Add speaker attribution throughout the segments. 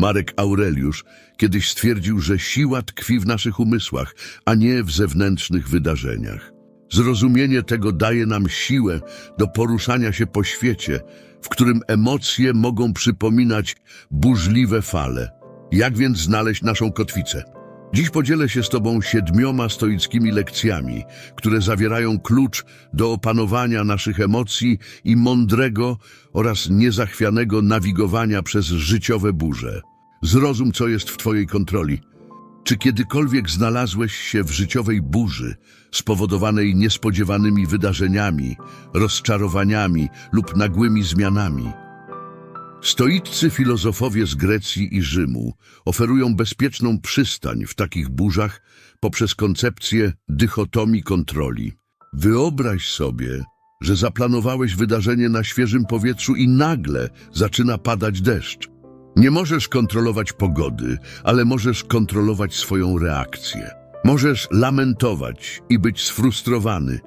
Speaker 1: Marek Aureliusz kiedyś stwierdził, że siła tkwi w naszych umysłach, a nie w zewnętrznych wydarzeniach. Zrozumienie tego daje nam siłę do poruszania się po świecie, w którym emocje mogą przypominać burzliwe fale. Jak więc znaleźć naszą kotwicę? Dziś podzielę się z Tobą siedmioma stoickimi lekcjami, które zawierają klucz do opanowania naszych emocji i mądrego oraz niezachwianego nawigowania przez życiowe burze. Zrozum, co jest w Twojej kontroli. Czy kiedykolwiek znalazłeś się w życiowej burzy spowodowanej niespodziewanymi wydarzeniami, rozczarowaniami lub nagłymi zmianami? Stoiccy filozofowie z Grecji i Rzymu oferują bezpieczną przystań w takich burzach poprzez koncepcję dychotomii kontroli. Wyobraź sobie, że zaplanowałeś wydarzenie na świeżym powietrzu i nagle zaczyna padać deszcz. Nie możesz kontrolować pogody, ale możesz kontrolować swoją reakcję. Możesz lamentować i być sfrustrowany,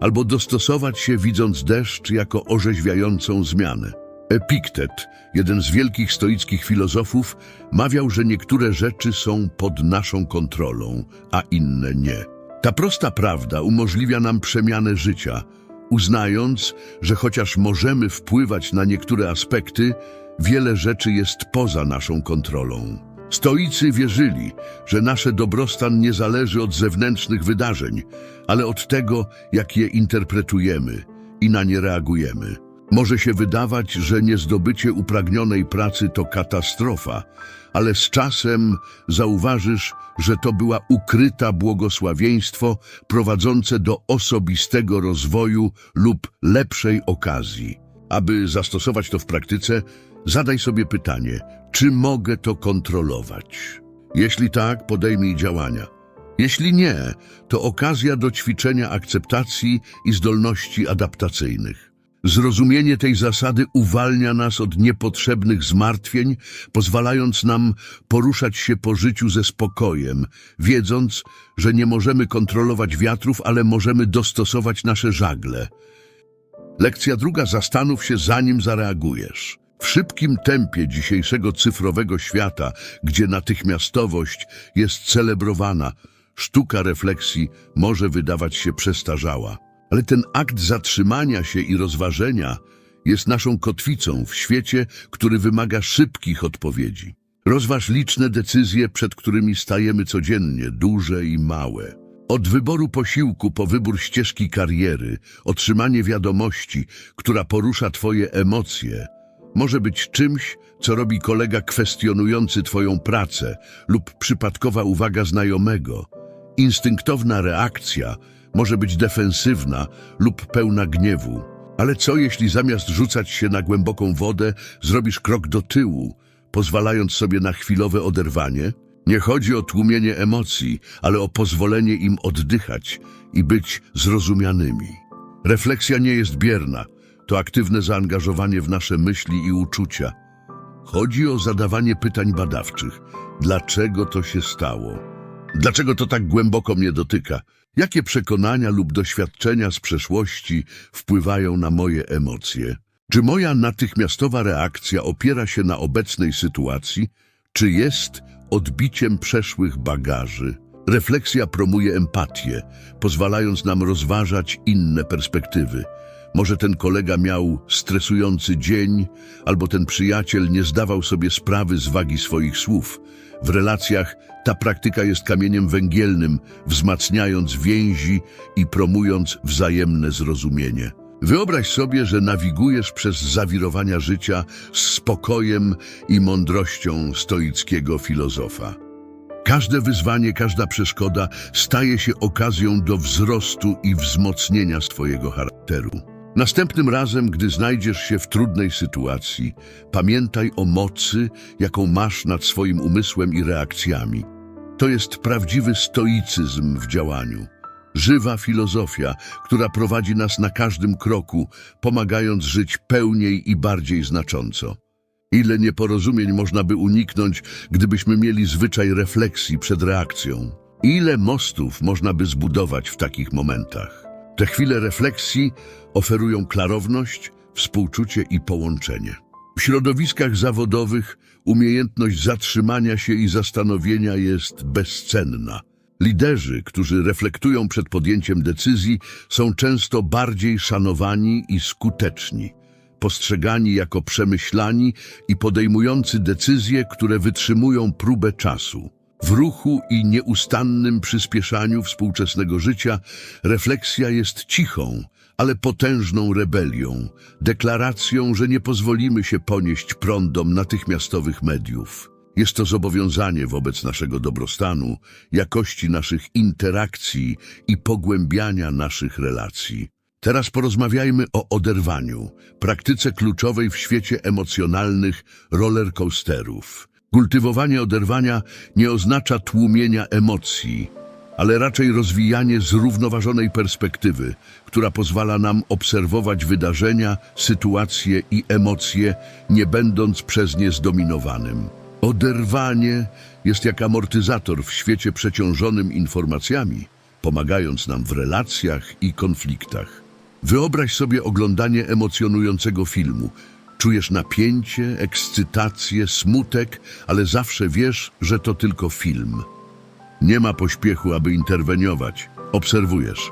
Speaker 1: albo dostosować się widząc deszcz jako orzeźwiającą zmianę. Epiktet, jeden z wielkich stoickich filozofów, mawiał, że niektóre rzeczy są pod naszą kontrolą, a inne nie. Ta prosta prawda umożliwia nam przemianę życia, uznając, że chociaż możemy wpływać na niektóre aspekty, wiele rzeczy jest poza naszą kontrolą. Stoicy wierzyli, że nasze dobrostan nie zależy od zewnętrznych wydarzeń, ale od tego, jak je interpretujemy i na nie reagujemy. Może się wydawać, że niezdobycie upragnionej pracy to katastrofa, ale z czasem zauważysz, że to była ukryta błogosławieństwo prowadzące do osobistego rozwoju lub lepszej okazji. Aby zastosować to w praktyce, zadaj sobie pytanie, czy mogę to kontrolować? Jeśli tak, podejmij działania. Jeśli nie, to okazja do ćwiczenia akceptacji i zdolności adaptacyjnych. Zrozumienie tej zasady uwalnia nas od niepotrzebnych zmartwień, pozwalając nam poruszać się po życiu ze spokojem, wiedząc, że nie możemy kontrolować wiatrów, ale możemy dostosować nasze żagle. Lekcja druga, zastanów się zanim zareagujesz. W szybkim tempie dzisiejszego cyfrowego świata, gdzie natychmiastowość jest celebrowana, sztuka refleksji może wydawać się przestarzała. Ale ten akt zatrzymania się i rozważenia jest naszą kotwicą w świecie, który wymaga szybkich odpowiedzi. Rozważ liczne decyzje, przed którymi stajemy codziennie, duże i małe. Od wyboru posiłku po wybór ścieżki kariery, otrzymanie wiadomości, która porusza Twoje emocje, może być czymś, co robi kolega kwestionujący Twoją pracę lub przypadkowa uwaga znajomego. Instynktowna reakcja może być defensywna lub pełna gniewu. Ale co jeśli zamiast rzucać się na głęboką wodę, zrobisz krok do tyłu, pozwalając sobie na chwilowe oderwanie? Nie chodzi o tłumienie emocji, ale o pozwolenie im oddychać i być zrozumianymi. Refleksja nie jest bierna, to aktywne zaangażowanie w nasze myśli i uczucia. Chodzi o zadawanie pytań badawczych. Dlaczego to się stało? Dlaczego to tak głęboko mnie dotyka? Jakie przekonania lub doświadczenia z przeszłości wpływają na moje emocje? Czy moja natychmiastowa reakcja opiera się na obecnej sytuacji, czy jest odbiciem przeszłych bagaży? Refleksja promuje empatię, pozwalając nam rozważać inne perspektywy. Może ten kolega miał stresujący dzień, albo ten przyjaciel nie zdawał sobie sprawy z wagi swoich słów. W relacjach ta praktyka jest kamieniem węgielnym, wzmacniając więzi i promując wzajemne zrozumienie. Wyobraź sobie, że nawigujesz przez zawirowania życia z spokojem i mądrością stoickiego filozofa. Każde wyzwanie, każda przeszkoda staje się okazją do wzrostu i wzmocnienia swojego charakteru. Następnym razem, gdy znajdziesz się w trudnej sytuacji, pamiętaj o mocy, jaką masz nad swoim umysłem i reakcjami. To jest prawdziwy stoicyzm w działaniu. Żywa filozofia, która prowadzi nas na każdym kroku, pomagając żyć pełniej i bardziej znacząco. Ile nieporozumień można by uniknąć, gdybyśmy mieli zwyczaj refleksji przed reakcją? Ile mostów można by zbudować w takich momentach? Te chwile refleksji oferują klarowność, współczucie i połączenie. W środowiskach zawodowych umiejętność zatrzymania się i zastanowienia jest bezcenna. Liderzy, którzy reflektują przed podjęciem decyzji, są często bardziej szanowani i skuteczni, postrzegani jako przemyślani i podejmujący decyzje, które wytrzymują próbę czasu. W ruchu i nieustannym przyspieszaniu współczesnego życia refleksja jest cichą, ale potężną rebelią, deklaracją, że nie pozwolimy się ponieść prądom natychmiastowych mediów. Jest to zobowiązanie wobec naszego dobrostanu, jakości naszych interakcji i pogłębiania naszych relacji. Teraz porozmawiajmy o oderwaniu, praktyce kluczowej w świecie emocjonalnych rollercoasterów. Kultywowanie oderwania nie oznacza tłumienia emocji, ale raczej rozwijanie zrównoważonej perspektywy, która pozwala nam obserwować wydarzenia, sytuacje i emocje, nie będąc przez nie zdominowanym. Oderwanie jest jak amortyzator w świecie przeciążonym informacjami, pomagając nam w relacjach i konfliktach. Wyobraź sobie oglądanie emocjonującego filmu. Czujesz napięcie, ekscytację, smutek, ale zawsze wiesz, że to tylko film. Nie ma pośpiechu, aby interweniować. Obserwujesz.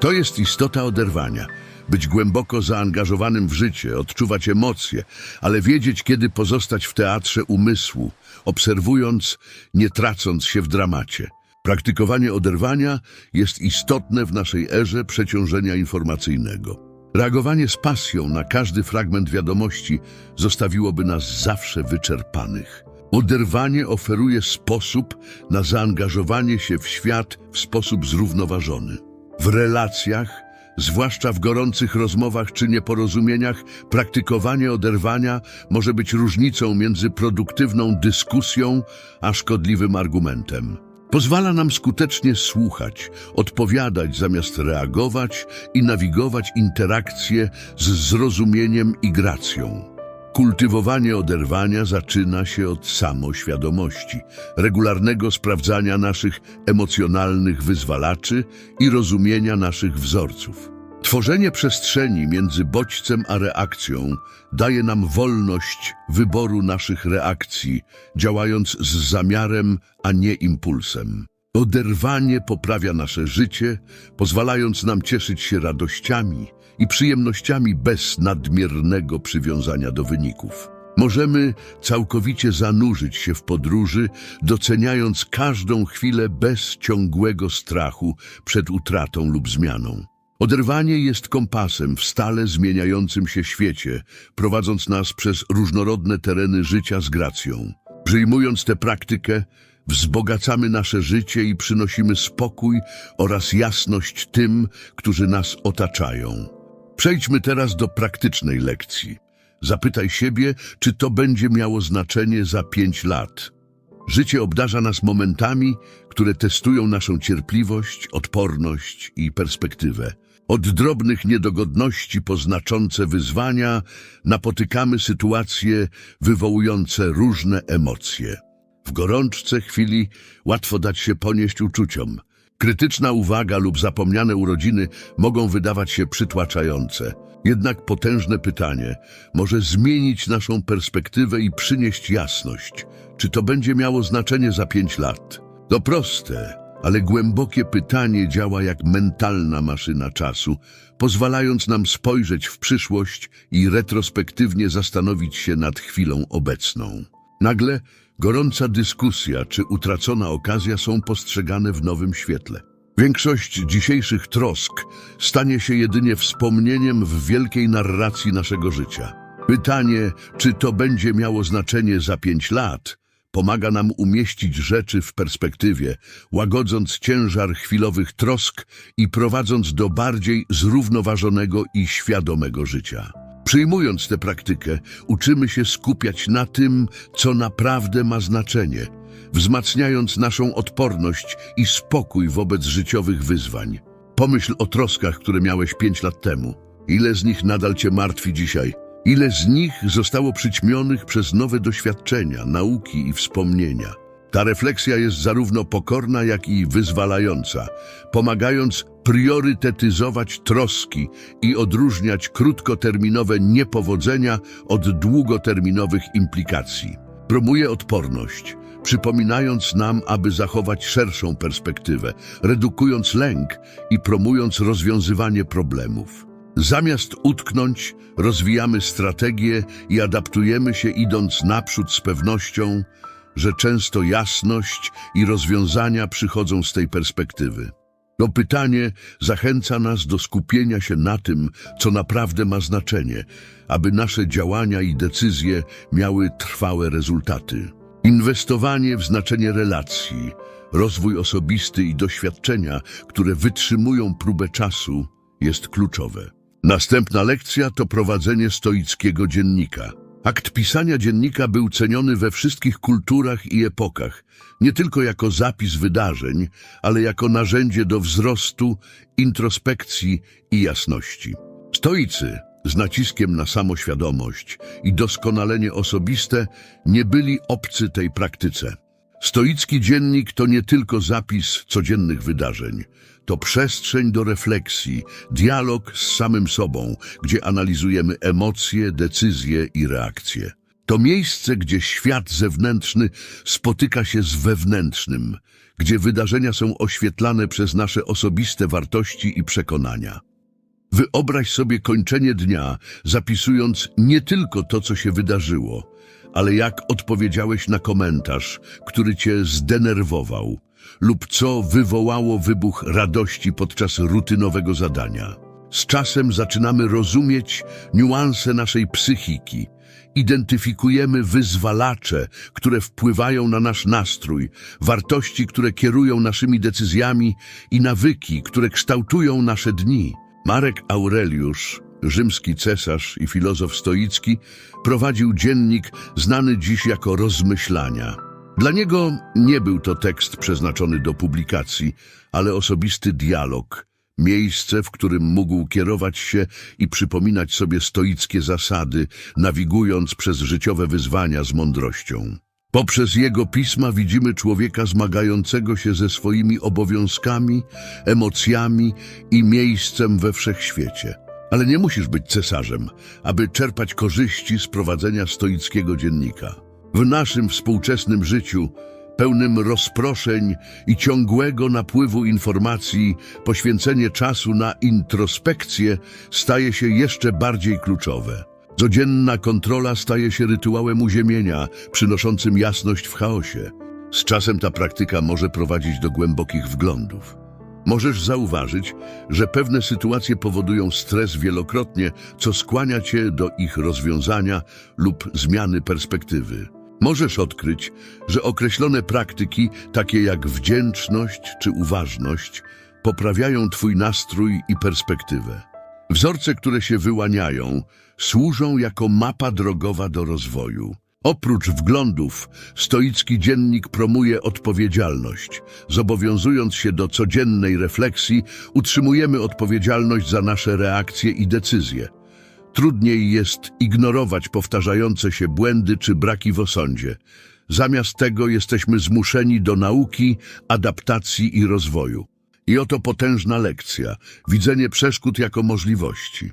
Speaker 1: To jest istota oderwania. Być głęboko zaangażowanym w życie, odczuwać emocje, ale wiedzieć, kiedy pozostać w teatrze umysłu, obserwując, nie tracąc się w dramacie. Praktykowanie oderwania jest istotne w naszej erze przeciążenia informacyjnego. Reagowanie z pasją na każdy fragment wiadomości zostawiłoby nas zawsze wyczerpanych. Oderwanie oferuje sposób na zaangażowanie się w świat w sposób zrównoważony. W relacjach, zwłaszcza w gorących rozmowach czy nieporozumieniach, praktykowanie oderwania może być różnicą między produktywną dyskusją a szkodliwym argumentem. Pozwala nam skutecznie słuchać, odpowiadać zamiast reagować i nawigować interakcje z zrozumieniem i gracją. Kultywowanie oderwania zaczyna się od samoświadomości, regularnego sprawdzania naszych emocjonalnych wyzwalaczy i rozumienia naszych wzorców. Tworzenie przestrzeni między bodźcem a reakcją daje nam wolność wyboru naszych reakcji, działając z zamiarem, a nie impulsem. Oderwanie poprawia nasze życie, pozwalając nam cieszyć się radościami i przyjemnościami bez nadmiernego przywiązania do wyników. Możemy całkowicie zanurzyć się w podróży, doceniając każdą chwilę bez ciągłego strachu przed utratą lub zmianą. Oderwanie jest kompasem w stale zmieniającym się świecie, prowadząc nas przez różnorodne tereny życia z gracją. Przyjmując tę praktykę, wzbogacamy nasze życie i przynosimy spokój oraz jasność tym, którzy nas otaczają. Przejdźmy teraz do praktycznej lekcji. Zapytaj siebie, czy to będzie miało znaczenie za pięć lat. Życie obdarza nas momentami, które testują naszą cierpliwość, odporność i perspektywę. Od drobnych niedogodności po znaczące wyzwania napotykamy sytuacje wywołujące różne emocje. W gorączce chwili łatwo dać się ponieść uczuciom. Krytyczna uwaga lub zapomniane urodziny mogą wydawać się przytłaczające. Jednak potężne pytanie może zmienić naszą perspektywę i przynieść jasność. Czy to będzie miało znaczenie za pięć lat? To proste, ale głębokie pytanie działa jak mentalna maszyna czasu, pozwalając nam spojrzeć w przyszłość i retrospektywnie zastanowić się nad chwilą obecną. Nagle gorąca dyskusja czy utracona okazja są postrzegane w nowym świetle. Większość dzisiejszych trosk stanie się jedynie wspomnieniem w wielkiej narracji naszego życia. Pytanie, czy to będzie miało znaczenie za pięć lat, pomaga nam umieścić rzeczy w perspektywie, łagodząc ciężar chwilowych trosk i prowadząc do bardziej zrównoważonego i świadomego życia. Przyjmując tę praktykę, uczymy się skupiać na tym, co naprawdę ma znaczenie, wzmacniając naszą odporność i spokój wobec życiowych wyzwań. Pomyśl o troskach, które miałeś pięć lat temu. Ile z nich nadal cię martwi dzisiaj? Ile z nich zostało przyćmionych przez nowe doświadczenia, nauki i wspomnienia? Ta refleksja jest zarówno pokorna, jak i wyzwalająca, pomagając priorytetyzować troski i odróżniać krótkoterminowe niepowodzenia od długoterminowych implikacji. Promuje odporność, przypominając nam, aby zachować szerszą perspektywę, redukując lęk i promując rozwiązywanie problemów. Zamiast utknąć, rozwijamy strategię i adaptujemy się idąc naprzód z pewnością, że często jasność i rozwiązania przychodzą z tej perspektywy. To pytanie zachęca nas do skupienia się na tym, co naprawdę ma znaczenie, aby nasze działania i decyzje miały trwałe rezultaty. Inwestowanie w znaczenie relacji, rozwój osobisty i doświadczenia, które wytrzymują próbę czasu, jest kluczowe. Następna lekcja to prowadzenie stoickiego dziennika. Akt pisania dziennika był ceniony we wszystkich kulturach i epokach, nie tylko jako zapis wydarzeń, ale jako narzędzie do wzrostu, introspekcji i jasności. Stoicy, z naciskiem na samoświadomość i doskonalenie osobiste, nie byli obcy tej praktyce. Stoicki dziennik to nie tylko zapis codziennych wydarzeń, to przestrzeń do refleksji, dialog z samym sobą, gdzie analizujemy emocje, decyzje i reakcje. To miejsce, gdzie świat zewnętrzny spotyka się z wewnętrznym, gdzie wydarzenia są oświetlane przez nasze osobiste wartości i przekonania. Wyobraź sobie kończenie dnia, zapisując nie tylko to, co się wydarzyło, ale jak odpowiedziałeś na komentarz, który cię zdenerwował, lub co wywołało wybuch radości podczas rutynowego zadania. Z czasem zaczynamy rozumieć niuanse naszej psychiki. Identyfikujemy wyzwalacze, które wpływają na nasz nastrój, wartości, które kierują naszymi decyzjami i nawyki, które kształtują nasze dni. Marek Aureliusz, rzymski cesarz i filozof stoicki, prowadził dziennik znany dziś jako Rozmyślania. Dla niego nie był to tekst przeznaczony do publikacji, ale osobisty dialog, miejsce, w którym mógł kierować się i przypominać sobie stoickie zasady, nawigując przez życiowe wyzwania z mądrością. Poprzez jego pisma widzimy człowieka zmagającego się ze swoimi obowiązkami, emocjami i miejscem we wszechświecie. Ale nie musisz być cesarzem, aby czerpać korzyści z prowadzenia stoickiego dziennika. W naszym współczesnym życiu, pełnym rozproszeń i ciągłego napływu informacji, poświęcenie czasu na introspekcję staje się jeszcze bardziej kluczowe. Codzienna kontrola staje się rytuałem uziemienia, przynoszącym jasność w chaosie. Z czasem ta praktyka może prowadzić do głębokich wglądów. Możesz zauważyć, że pewne sytuacje powodują stres wielokrotnie, co skłania cię do ich rozwiązania lub zmiany perspektywy. Możesz odkryć, że określone praktyki, takie jak wdzięczność czy uważność, poprawiają twój nastrój i perspektywę. Wzorce, które się wyłaniają, służą jako mapa drogowa do rozwoju. Oprócz wglądów, stoicki dziennik promuje odpowiedzialność. Zobowiązując się do codziennej refleksji, utrzymujemy odpowiedzialność za nasze reakcje i decyzje. Trudniej jest ignorować powtarzające się błędy czy braki w osądzie. Zamiast tego jesteśmy zmuszeni do nauki, adaptacji i rozwoju. I oto potężna lekcja, widzenie przeszkód jako możliwości.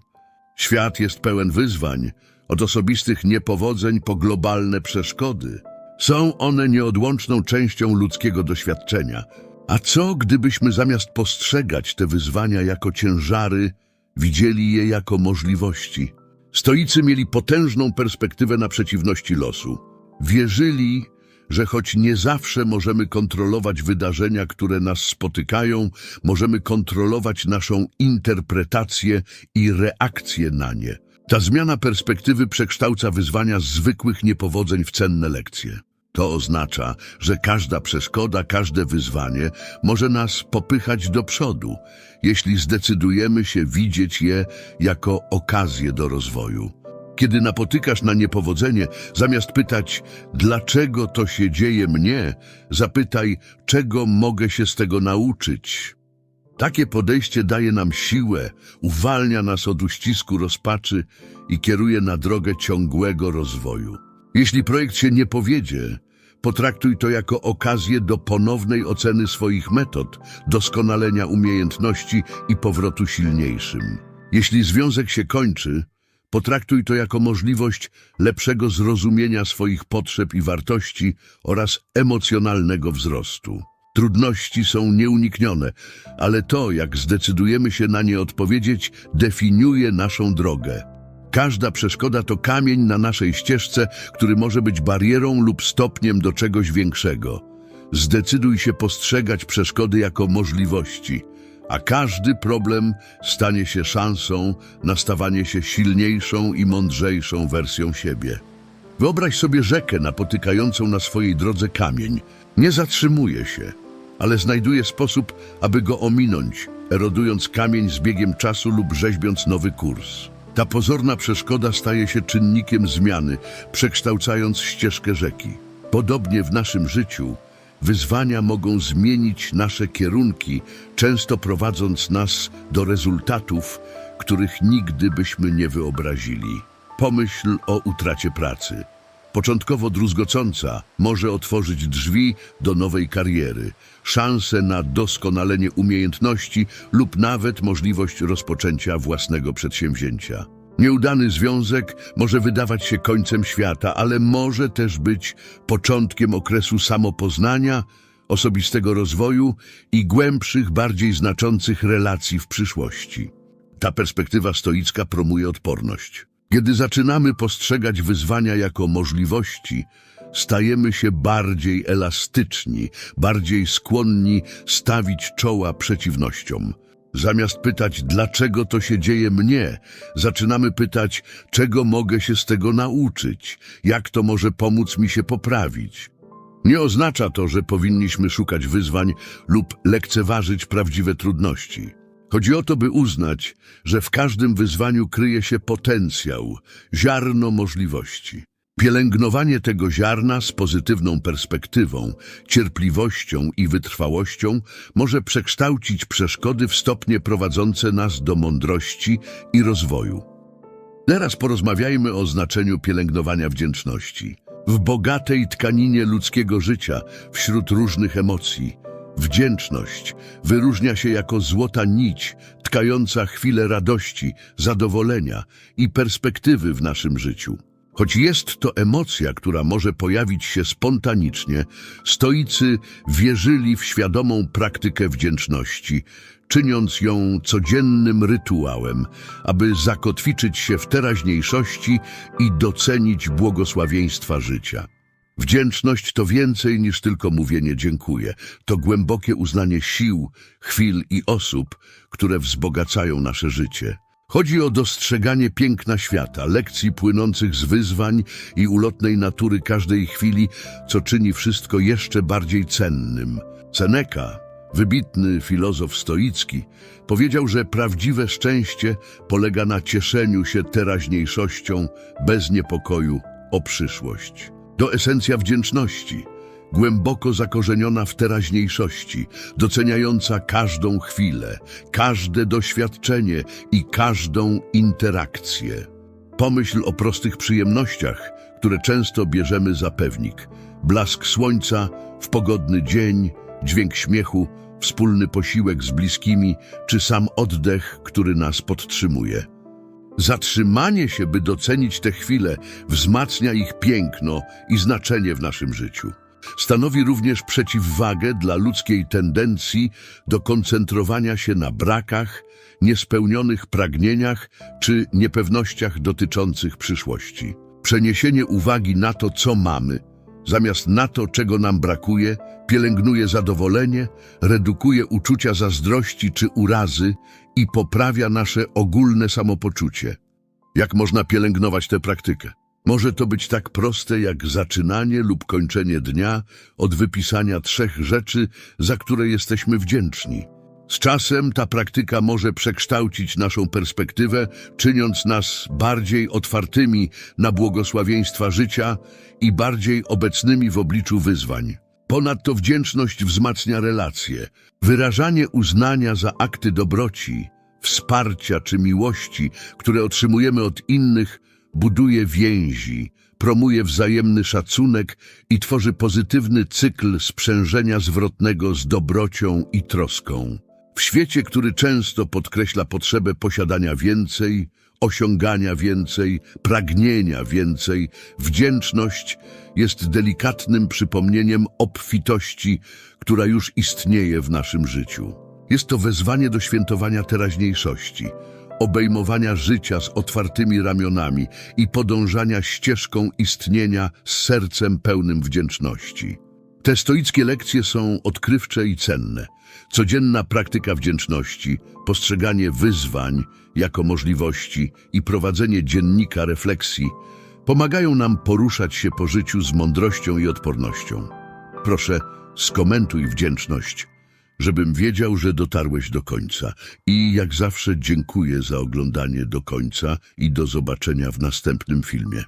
Speaker 1: Świat jest pełen wyzwań, od osobistych niepowodzeń po globalne przeszkody. Są one nieodłączną częścią ludzkiego doświadczenia. A co, gdybyśmy zamiast postrzegać te wyzwania jako ciężary, widzieli je jako możliwości? Stoicy mieli potężną perspektywę na przeciwności losu. Wierzyli, że choć nie zawsze możemy kontrolować wydarzenia, które nas spotykają, możemy kontrolować naszą interpretację i reakcję na nie. Ta zmiana perspektywy przekształca wyzwania zwykłych niepowodzeń w cenne lekcje. To oznacza, że każda przeszkoda, każde wyzwanie może nas popychać do przodu, jeśli zdecydujemy się widzieć je jako okazję do rozwoju. Kiedy napotykasz na niepowodzenie, zamiast pytać, dlaczego to się dzieje mnie, zapytaj, czego mogę się z tego nauczyć. Takie podejście daje nam siłę, uwalnia nas od uścisku rozpaczy i kieruje na drogę ciągłego rozwoju. Jeśli projekt się nie powiedzie, Potraktuj to jako okazję do ponownej oceny swoich metod, doskonalenia umiejętności i powrotu silniejszym. Jeśli związek się kończy, potraktuj to jako możliwość lepszego zrozumienia swoich potrzeb i wartości oraz emocjonalnego wzrostu. Trudności są nieuniknione, ale to, jak zdecydujemy się na nie odpowiedzieć, definiuje naszą drogę. Każda przeszkoda to kamień na naszej ścieżce, który może być barierą lub stopniem do czegoś większego. Zdecyduj się postrzegać przeszkody jako możliwości, a każdy problem stanie się szansą na stawanie się silniejszą i mądrzejszą wersją siebie. Wyobraź sobie rzekę napotykającą na swojej drodze kamień. Nie zatrzymuje się, ale znajduje sposób, aby go ominąć, erodując kamień z biegiem czasu lub rzeźbiąc nowy kurs. Ta pozorna przeszkoda staje się czynnikiem zmiany, przekształcając ścieżkę rzeki. Podobnie w naszym życiu wyzwania mogą zmienić nasze kierunki, często prowadząc nas do rezultatów, których nigdy byśmy nie wyobrazili. Pomyśl o utracie pracy. Początkowo druzgocąca może otworzyć drzwi do nowej kariery, szansę na doskonalenie umiejętności lub nawet możliwość rozpoczęcia własnego przedsięwzięcia. Nieudany związek może wydawać się końcem świata, ale może też być początkiem okresu samopoznania, osobistego rozwoju i głębszych, bardziej znaczących relacji w przyszłości. Ta perspektywa stoicka promuje odporność. Kiedy zaczynamy postrzegać wyzwania jako możliwości, stajemy się bardziej elastyczni, bardziej skłonni stawić czoła przeciwnościom. Zamiast pytać, dlaczego to się dzieje mnie, zaczynamy pytać, czego mogę się z tego nauczyć, jak to może pomóc mi się poprawić. Nie oznacza to, że powinniśmy szukać wyzwań lub lekceważyć prawdziwe trudności. Chodzi o to, by uznać, że w każdym wyzwaniu kryje się potencjał, ziarno możliwości. Pielęgnowanie tego ziarna z pozytywną perspektywą, cierpliwością i wytrwałością może przekształcić przeszkody w stopnie prowadzące nas do mądrości i rozwoju. Teraz porozmawiajmy o znaczeniu pielęgnowania wdzięczności. W bogatej tkaninie ludzkiego życia, wśród różnych emocji, wdzięczność wyróżnia się jako złota nić, tkająca chwilę radości, zadowolenia i perspektywy w naszym życiu. Choć jest to emocja, która może pojawić się spontanicznie, stoicy wierzyli w świadomą praktykę wdzięczności, czyniąc ją codziennym rytuałem, aby zakotwiczyć się w teraźniejszości i docenić błogosławieństwa życia. Wdzięczność to więcej niż tylko mówienie dziękuję. To głębokie uznanie sił, chwil i osób, które wzbogacają nasze życie. Chodzi o dostrzeganie piękna świata, lekcji płynących z wyzwań i ulotnej natury każdej chwili, co czyni wszystko jeszcze bardziej cennym. Seneca, wybitny filozof stoicki, powiedział, że prawdziwe szczęście polega na cieszeniu się teraźniejszością bez niepokoju o przyszłość. To esencja wdzięczności, głęboko zakorzeniona w teraźniejszości, doceniająca każdą chwilę, każde doświadczenie i każdą interakcję. Pomyśl o prostych przyjemnościach, które często bierzemy za pewnik. Blask słońca w pogodny dzień, dźwięk śmiechu, wspólny posiłek z bliskimi, czy sam oddech, który nas podtrzymuje. Zatrzymanie się, by docenić te chwile, wzmacnia ich piękno i znaczenie w naszym życiu. Stanowi również przeciwwagę dla ludzkiej tendencji do koncentrowania się na brakach, niespełnionych pragnieniach czy niepewnościach dotyczących przyszłości. Przeniesienie uwagi na to, co mamy, zamiast na to, czego nam brakuje, pielęgnuje zadowolenie, redukuje uczucia zazdrości czy urazy i poprawia nasze ogólne samopoczucie. Jak można pielęgnować tę praktykę? Może to być tak proste jak zaczynanie lub kończenie dnia od wypisania trzech rzeczy, za które jesteśmy wdzięczni. Z czasem ta praktyka może przekształcić naszą perspektywę, czyniąc nas bardziej otwartymi na błogosławieństwa życia i bardziej obecnymi w obliczu wyzwań. Ponadto wdzięczność wzmacnia relacje. Wyrażanie uznania za akty dobroci, wsparcia czy miłości, które otrzymujemy od innych, buduje więzi, promuje wzajemny szacunek i tworzy pozytywny cykl sprzężenia zwrotnego z dobrocią i troską. W świecie, który często podkreśla potrzebę posiadania więcej, osiągania więcej, pragnienia więcej, wdzięczność jest delikatnym przypomnieniem obfitości, która już istnieje w naszym życiu. Jest to wezwanie do świętowania teraźniejszości, obejmowania życia z otwartymi ramionami i podążania ścieżką istnienia z sercem pełnym wdzięczności. Te stoickie lekcje są odkrywcze i cenne. Codzienna praktyka wdzięczności, postrzeganie wyzwań jako możliwości i prowadzenie dziennika refleksji pomagają nam poruszać się po życiu z mądrością i odpornością. Proszę, skomentuj wdzięczność, żebym wiedział, że dotarłeś do końca. I jak zawsze dziękuję za oglądanie do końca i do zobaczenia w następnym filmie.